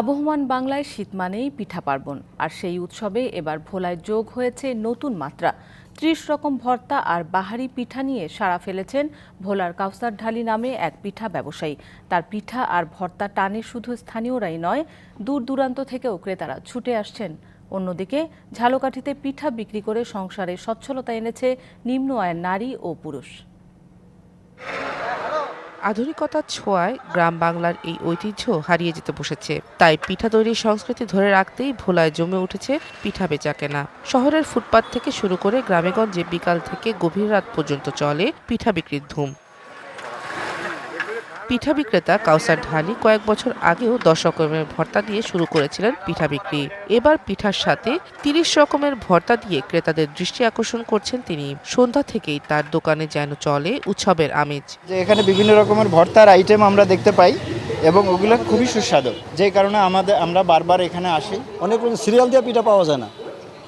আবহমান বাংলায় শীত মানেই পিঠা পার্বণ, আর সেই উৎসবে এবার ভোলায় যোগ হয়েছে নতুন মাত্রা। ত্রিশ রকম ভর্তা আর বাহারি পিঠা নিয়ে সাড়া ফেলেছেন ভোলার কাউসার ঢালি নামে এক পিঠা ব্যবসায়ী। তার পিঠা আর ভর্তা টানে শুধু স্থানীয়রাই নয়, দূর দূরান্ত থেকেও ক্রেতারা ছুটে আসছেন। অন্যদিকে, ঝালকাঠিতে পিঠা বিক্রি করে সংসারে সচ্ছলতা এনেছে নিম্ন আয়ের নারী ও পুরুষ। আধুনিকতার ছোঁয়ায় গ্রাম বাংলার এই ঐতিহ্য হারিয়ে যেতে বসেছে। তাই পিঠা তৈরির সংস্কৃতি ধরে রাখতেই ভোলায় জমে উঠেছে পিঠা বেচা কেনা। শহরের ফুটপাত থেকে শুরু করে গ্রামেগঞ্জে বিকাল থেকে গভীর রাত পর্যন্ত চলে পিঠা বিক্রির ধুম। পিঠা বিক্রেতা কাউসার ঢালি কয়েক বছর আগেও দশ রকমের ভর্তা দিয়ে শুরু করেছিলেন পিঠা বিক্রি। এবার পিঠার সাথে তিরিশ রকমের ভর্তা দিয়ে ক্রেতাদের দৃষ্টি আকর্ষণ করছেন তিনি। সন্ধ্যা থেকেই তার দোকানে যেন চলে উৎসবের আমেজ। যে এখানে বিভিন্ন রকমের ভর্তার আইটেম আমরা দেখতে পাই এবং ওগুলো খুবই সুস্বাদু। যে কারণে আমাদের আমরা বারবার এখানে আসি। অনেক রকম সিরিয়াল দিয়ে পিঠা পাওয়া যায় না।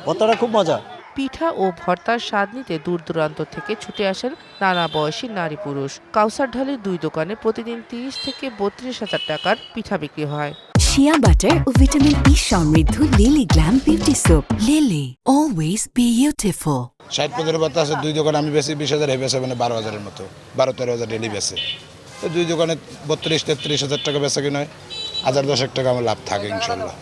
ভর্তাটা খুব মজা। পিঠা ও ভর্তার স্বাদ নিতে দূর দূরান্ত থেকে ছুটে আসেন নানা বয়সী নারী পুরুষ। কাউসার ঢালির দুই দোকানে প্রতিদিন তিরিশ থেকে বত্রিশ হাজার টাকার পিঠা বিক্রি হয়। শিয়া বাটার ও ভিটামিন ই সমৃদ্ধ Lily glam beauty soap Lily always beautiful ষাট পনেরো বার্তা আছে দুই দোকানে আমি বেশি বিশ হাজার বেছে মানে বারো হাজারের মতো। বারো তেরো হাজার ডেলি বেছে তো দুই দোকানে বত্রিশ তেত্রিশ হাজার টাকা বেচা কিনা হয়। হাজার দশেক টাকা আমার লাভ থাকে ইনশাল্লাহ।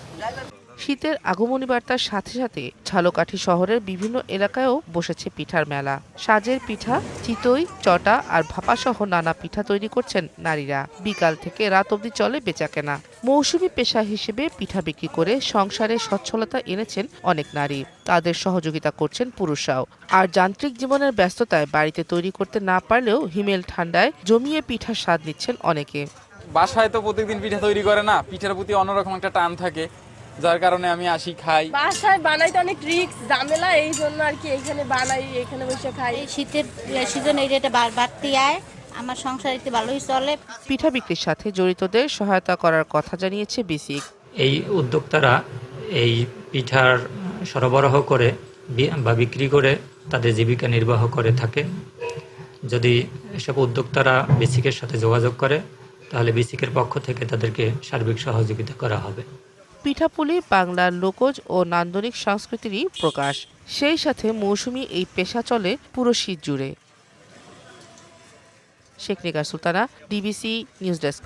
শীতের আগমনী বার্তার সাথে সাথে ঝালকাঠি শহরের বিভিন্ন এলাকায়ও বসেছে পিঠার মেলা। সাজের পিঠা, চিতই, চটা আর ভাপা সহ নানা পিঠা তৈরি করছেন নারীরা। বিকাল থেকে রাত অবধি চলে বেচাকেনা। মৌসুমি পেশা হিসেবে পিঠা বিক্রি করে সংসারে সচ্ছলতা এনেছেন অনেক নারী। তাদের সহযোগিতা করছেন পুরুষরাও। আর যান্ত্রিক জীবনের ব্যস্ততায় বাড়িতে তৈরি করতে না পারলেও হিমেল ঠান্ডায় জমিয়ে পিঠার স্বাদ নিচ্ছেন অনেকে। বাসায় তো প্রত্যেকদিন পিঠা তৈরি করে না, পিঠার প্রতি অন্যরকম একটা টান থাকে। যার কারণে আমি আসি খাই। বাসায় বানাইতে অনেক রিক্স ঝামেলা এই জন্য আর কি এইখানে বানাই এখানে বসে খাই। এই শীতের সিজন এই রেটে বাড়তি আয় আমার সংসার একটু ভালোই চলে। পিঠা বিক্রির সাথে জড়িতদের সহায়তা করার কথা জানিয়েছে বিসিক। এই উদ্যোক্তারা এই পিঠার সরবরাহ করে বা বিক্রি করে তাদের জীবিকা নির্বাহ করে থাকে। যদি এসব উদ্যোক্তারা বেসিকের সাথে যোগাযোগ করে তাহলে বেসিকের পক্ষ থেকে তাদেরকে সার্বিক সহযোগিতা করা হবে। পিঠাপুলি, বাংলার লোকজ ও নান্দনিক সংস্কৃতিরই প্রকাশ। সেই সাথে মৌসুমি এই পেশা চলে পুরো শীত জুড়ে। Sheikh Nigar Sultana, DBC news desk.